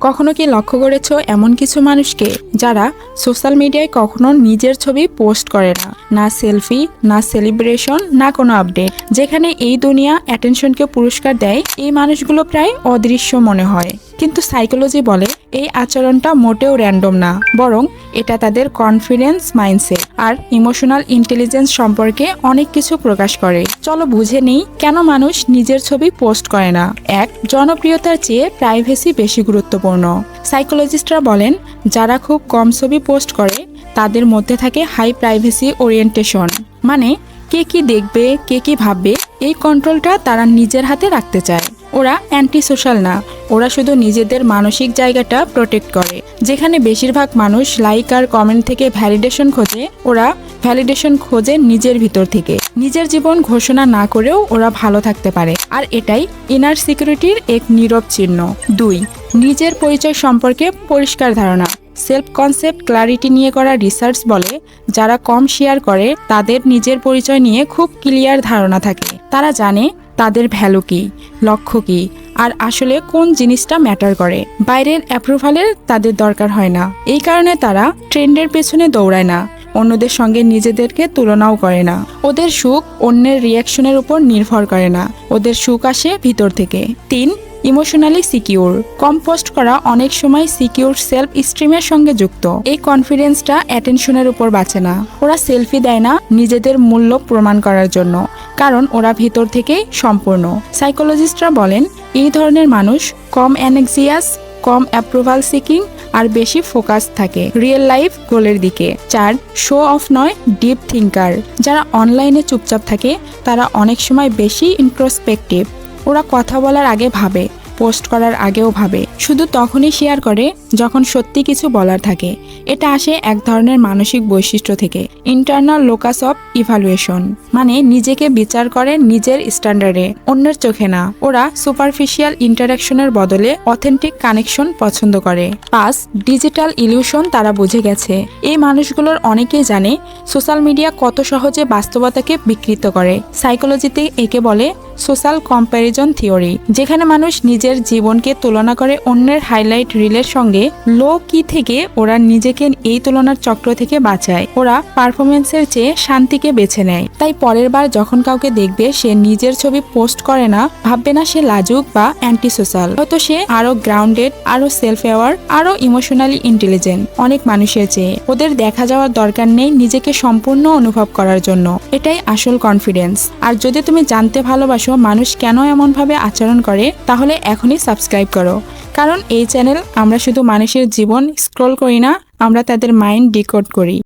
কখনো কি লক্ষ্য করেছ এমন কিছু মানুষকে যারা সোশ্যাল মিডিয়ায় কখনো নিজের ছবি পোস্ট করে না? না সেলফি, না সেলিব্রেশন, না কোনো আপডেট। যেখানে এই দুনিয়া অ্যাটেনশনকে পুরস্কার দেয়, এই মানুষগুলো প্রায় অদৃশ্য মনে হয়। কিন্তু সাইকোলজি বলে এই আচরণটা মোটেও র্যান্ডম না, বরং এটা তাদের কনফিডেন্স মাইন্ডসেট আর ইমোশনাল ইন্টেলিজেন্স সম্পর্কে অনেক কিছু প্রকাশ করে। চলো বুঝে নেই কেন মানুষ নিজের ছবি পোস্ট করে না। এক, জনপ্রিয়তার চেয়ে প্রাইভেসি বেশি গুরুত্বপূর্ণ। সাইকোলজিস্টরা বলেন, যারা খুব কম ছবি পোস্ট করে, তাদের মধ্যে থাকে হাই প্রাইভেসি ওরিয়েন্টেশন মানে কে কি দেখবে, কে কি ভাববে, এই কন্ট্রোলটা তারা নিজের হাতে রাখতে চায়। ওরা অ্যান্টি সোশ্যাল না। ওরা শুধু নিজেদের মানসিক জায়গাটা প্রোটেক্ট করে। যেখানে বেশিরভাগ মানুষ লাইক আর কমেন্ট থেকে ভ্যালিডেশন খোঁজে, ওরা ভ্যালিডেশন খোঁজে নিজের ভিতর থেকে। নিজের জীবন ঘোষণা না করেও ওরা ভালো থাকতে পারে। আর এটাই ইনার সিকিউরিটির এক নীরব চিহ্ন। দুই, নিজের পরিচয় সম্পর্কে পরিষ্কার ধারণা। সেলফ কনসেপ্ট ক্লারিটি নিয়ে করা রিসার্চ বলে, যারা কম শেয়ার করে, তাদের নিজের পরিচয় নিয়ে খুব ক্লিয়ার ধারণা থাকে। তারা জানে তাদের ভ্যালু কী, লক্ষ্য কি আর আসলে কোন জিনিসটা ম্যাটার করে। বাইরের অ্যাপ্রুভালের তাদের দরকার হয় না। এই কারণে তারা ট্রেন্ডের পেছনে দৌড়ায় না। অন্যদের সঙ্গে নিজেদেরকে তুলনাও করে না। ওদের সুখ অন্যের রিয়াকশনের উপর নির্ভর করে না। ওদের সুখ আসে ভিতর থেকে। তিন ইমোশনালি সিকিউর কম্পোস্ট করা অনেক সময় সিকিউর সেলফ স্ট্রিমের সঙ্গে যুক্ত। এই কনফিডেন্সটা অ্যাটেনশনের উপর বাঁচে না। ওরা সেলফি দেয় না নিজেদের মূল্য প্রমাণ করার জন্য। কারণ ওরা ভেতর থেকেই সম্পূর্ণ। সাইকোলজিস্টরা বলেন, এই ধরনের মানুষ কম অ্যানেক্সিয়াস, কম অ্যাপ্রুভাল সিকিং আর বেশি ফোকাস থাকে রিয়েল লাইফ গোলের দিকে। চার, শো অফ নয়, ডিপ থিঙ্কার। যারা অনলাইনে চুপচাপ থাকে, তারা অনেক সময় বেশি ইন্ট্রোস্পেকটিভ। ওরা কথা বলার আগে ভাবে পোস্ট করার আগেও ভাবে। শুধু তখনই শেয়ার করে যখন সত্যি কিছু বলার থাকে। এটা আসে এক ধরনের মানসিক বৈশিষ্ট্য থেকে। ইন্টারনাল লোকাস অফ ইভালুয়েশন মানে নিজেকে বিচার করে নিজের স্ট্যান্ডার্ডে অন্যের চোখে না। ওরা সুপারফিশিয়াল ইন্টারাকশনের বদলে অথেন্টিক কানেকশন পছন্দ করে। পাঁচ ডিজিটাল ইলিউশন তারা বুঝে গেছে। এই মানুষগুলোর অনেকেই জানে সোশ্যাল মিডিয়া কত সহজে বাস্তবতাকে বিকৃত করে। সাইকোলজিতে একে বলে সোশ্যাল কম্প্যারিজন থিওরি যেখানে মানুষ নিজের জীবনকে তুলনা করে অন্যের হাইলাইট রিলের সঙ্গে লো কি থেকে ওরা নিজেকে এই তুলনার চক্র থেকে বাঁচায়। ওরা পারফরমেন্সের চেয়ে শান্তিকে বেছে নেয়। তাই পরের বার যখন কাউকে দেখবে, সে নিজের ছবি পোস্ট করে না, ভাববে না সে লাজুক বা অ্যান্টি সোশ্যাল হয়তো সে আরও গ্রাউন্ডেড আরও সেলফ অ্যাওয়ার আরও ইমোশনালি ইন্টেলিজেন্ট অনেক মানুষের চেয়ে। ওদের দেখা যাওয়ার দরকার নেই নিজেকে সম্পূর্ণ অনুভব করার জন্য। এটাই আসল কনফিডেন্স আর যদি তুমি জানতে ভালোবাসো মানুষ কেন এমনভাবে আচরণ করে, তাহলে এখনই সাবস্ক্রাইব করো। কারণ এই চ্যানেল আমরা শুধু মানুষের জীবন স্ক্রল করি না, আমরা তাদের মাইন্ড ডিকোড করি।